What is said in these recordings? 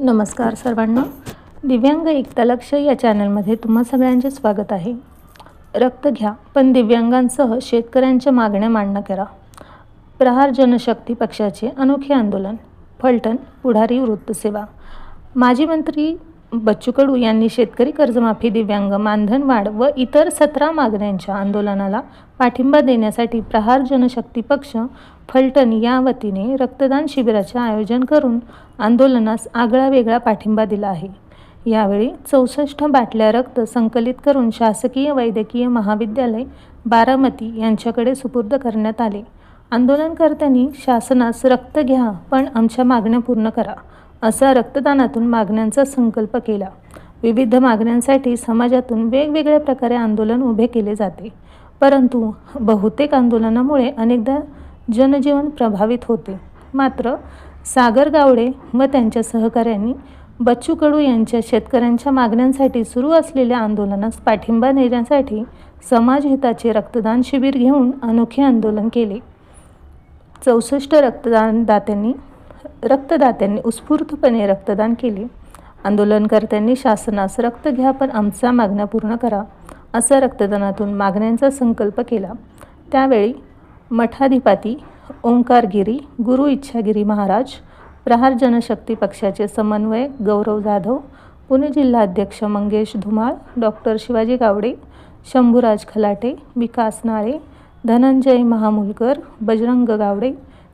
नमस्कार सर्वांना. दिव्यांग एकतालक्ष या चॅनलमध्ये तुम्हा सगळ्यांचे स्वागत आहे. रक्त घ्या पण दिव्यांगांसह शेतकऱ्यांच्या मागण्या मान्य करा. प्रहार जनशक्ती पक्षाचे अनोखे आंदोलन. फलटण पुढारी वृत्तसेवा. माजी मंत्री बच्चू कडू यांनी शेतकरी कर्जमाफी दिव्यांग मानधनवाढ व इतर सतरा मागण्यांच्या आंदोलनाला पाठिंबा देण्यासाठी प्रहार जनशक्ती पक्ष फलटण या वतीने रक्तदान शिबिराचे आयोजन करून आंदोलनास आगळा वेगळा पाठिंबा दिला आहे. यावेळी चौसष्ट बाटल्या रक्त संकलित करून शासकीय वैद्यकीय महाविद्यालय बारामती यांच्याकडे सुपूर्द करण्यात आले. आंदोलनकर्त्यांनी शासनास रक्त घ्या पण आमच्या मागण्या पूर्ण करा असा रक्तदानातून मागण्यांचा संकल्प केला. विविध मागण्यांसाठी समाजातून वेगवेगळ्या प्रकारे आंदोलन उभे केले जाते. परंतु बहुतेक आंदोलनामुळे अनेकदा जनजीवन प्रभावित होते. मात्र सागर गावडे व त्यांच्या सहकाऱ्यांनी बच्चू कडू यांच्या शेतकऱ्यांच्या मागण्यांसाठी सुरू असलेल्या आंदोलनास पाठिंबा देण्यासाठी समाजहिताचे रक्तदान शिबिर घेऊन अनोखे आंदोलन केले. चौसष्ट रक्तदानदात्यांनी रक्तदात्यांनी उत्स्फूर्तपणे रक्तदान केले. आंदोलनकर्त्यांनी शासनास रक्त घ्या पण आमच्या मागण्या पूर्ण करा असा रक्तदानातून मागण्यांचा संकल्प केला. त्यावेळी मठाधिपती ओंकारगिरी गुरु इच्छागिरी महाराज प्रहार जनशक्ती पक्षाचे समन्वयक गौरव जाधव पुणे जिल्हाध्यक्ष मंगेश धुमाळ डॉक्टर शिवाजी गावडे शंभूराज खलाटे विकास नाळे धनंजय महामुलकर बजरंग गावडे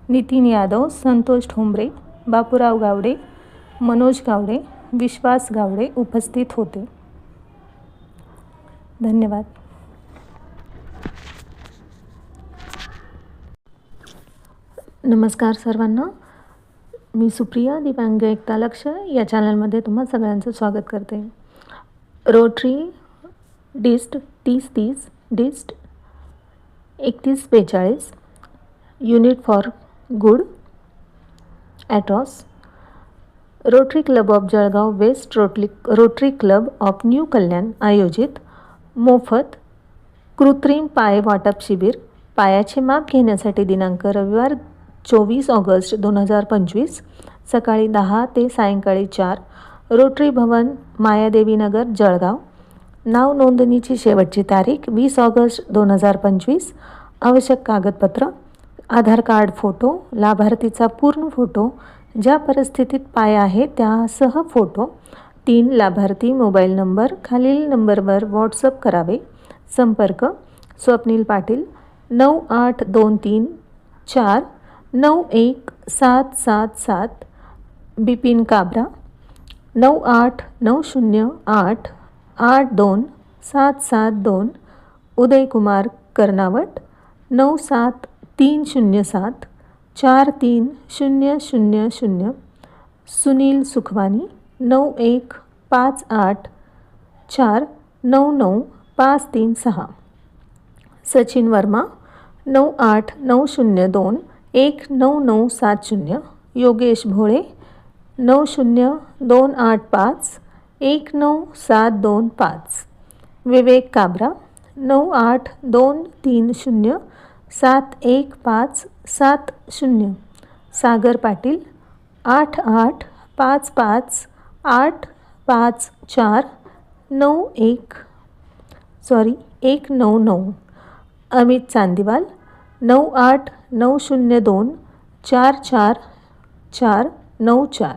नितीन यादव संतोष ठोंबरे बापूराव गावडे मनोज गावडे विश्वास गावडे उपस्थित होते. धन्यवाद. नमस्कार सर्वांना. मी सुप्रिया दिव्यांग एकता लक्ष या चॅनलमध्ये तुम्हा सगळ्यांचं स्वागत करते. रोटरी डिस्ट तीस तीस डिस्ट एकतीस बेचाळीस unit for good. ॲटॉस. Rotary Club of Jalgaon West रोटली Rotary Club of New Kalyan आयोजित मोफत कृत्रिम पाय वाटप शिबिर. पायाचे माप घेण्यासाठी दिनांक रविवार चोवीस ऑगस्ट दोन हजार पंचवीस सकाळी दहा ते सायंकाळी चार रोटरी भवन मायादेवी नगर जळगाव. नाव नोंदणीची शेवटची तारीख वीस ऑगस्ट दोन हजार पंचवीस. आवश्यक कागदपत्र आधार कार्ड फोटो लाभार्थीचा पूर्ण फोटो ज्या परिस्थितीत पाय आहे त्यासह फोटो तीन लाभार्थी मोबाईल नंबर खालील नंबरवर व्हॉट्सअप करावे. संपर्क स्वप्नील पाटील नऊ आठ दोन तीन चार नऊ एक सात सात सात. बिपिन काबरा नऊ आठ नऊ शून्य आठ आठ दोन सात सात दोन. उदयकुमार कर्नावट नऊ सात तीन शून्य सात चार तीन शून्य शून्य शून्य सुनील सुखवानी नऊ एक पाच आठ चार नऊ नऊ पाच तीन सहा सचिन वर्मा नऊ आठ नऊ शून्य दोन एक नऊ नऊ सात शून्य योगेश भोळे नऊ शून्य दोन आठ पाच एक नऊ सात दोन पाच विवेक काबरा नऊ आठ दोन तीन शून्य सात एक पाच सात शून्य. सागर पाटील आठ आठ पाच पाच आठ पाच चार नऊ एक. सॉरी एक नऊ नऊ. अमित चांदीवाल नऊ आठ नऊ शून्य दोन चार चार चार नऊ चार.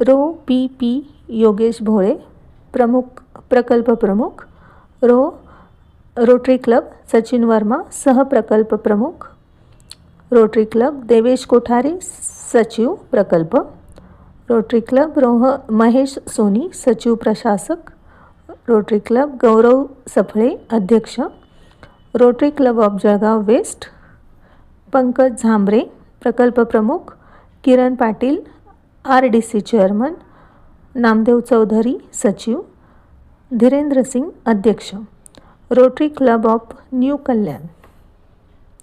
Row P P Yogesh Bhole प्रमुख प्रकल्प प्रमुख. Row Rotary club Sachin Verma सहप्रकल्प प्रमुख रोटरी क्लब देवेश कोठारी सचिव प्रकल्प रोटरी क्लब रोह महेश सोनी सचिव प्रशासक रोटरी क्लब गौरव सफळे अध्यक्ष Rotary Club of Jalgaon West Pankaj Zambare प्रकल्प प्रमुख Kiran Patil R D C chairman Namdev Chaudhari सचिव धीरेंद्र सिंग अध्यक्ष Rotary Club of New Kalyan.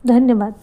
धन्यवाद.